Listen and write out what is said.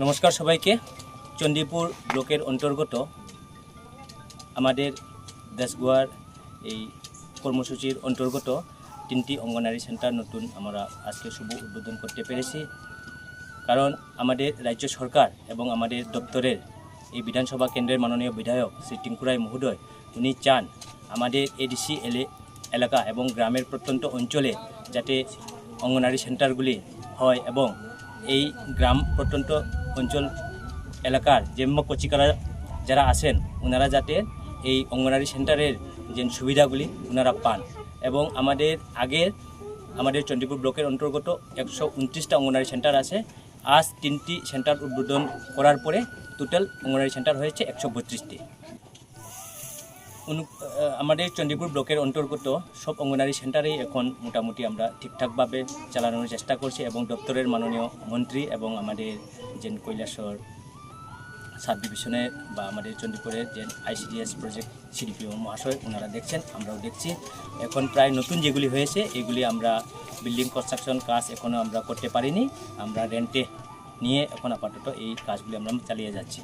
নমস্কার সবাইকে। চণ্ডীপুর ব্লকের অন্তর্গত আমাদের দেশগুয়ার এই কর্মসূচির অন্তর্গত তিনটি অঙ্গনারী সেন্টার নতুন আমরা আজকে শুভ উদ্বোধন করতে পেরেছি। কারণ আমাদের রাজ্য সরকার এবং আমাদের দপ্তরের এই বিধানসভা কেন্দ্রের মাননীয় বিধায়ক শ্রী টিঙ্কুরাই মহোদয়, উনি চান আমাদের এডিসি এলে এলাকা এবং গ্রামের প্রত্যন্ত অঞ্চলে যাতে অঙ্গনারী সেন্টারগুলি হয় এবং এই গ্রাম প্রত্যন্ত অঞ্চল এলাকার যে কচিকারা যারা আছেন ওনারা যাতে এই অঙ্গনারী সেন্টারের যে সুবিধাগুলি ওনারা পান এবং আমাদের আগের আমাদের চণ্ডীপুর ব্লকের অন্তর্গত একশো উনত্রিশটা অঙ্গনারী সেন্টার আছে। আজ তিনটি সেন্টার উদ্বোধন করার পরে টোটাল অঙ্গনারী সেন্টার হয়েছে একশো বত্রিশটি। আমাদের চণ্ডীপুর ব্লকের অন্তর্গত সব অঙ্গনারী সেন্টারেই এখন মোটামুটি আমরা ঠিকঠাকভাবে চালানোর চেষ্টা করছি এবং দপ্তরের মাননীয় মন্ত্রী এবং আমাদের যে কৈলাসর সাব ডিভিশনের বা আমাদের চণ্ডীপুরের যে আইসিডিএস প্রজেক্ট সিডিপিও মহাশয় ওনারা দেখছেন, আমরাও দেখছি। এখন প্রায় নতুন যেগুলি হয়েছে, এগুলি আমরা বিল্ডিং কনস্ট্রাকশন কাজ এখনও আমরা করতে পারিনি। আমরা রেন্টে নিয়ে এখন আপাতত এই কাজগুলি আমরা চালিয়ে যাচ্ছি।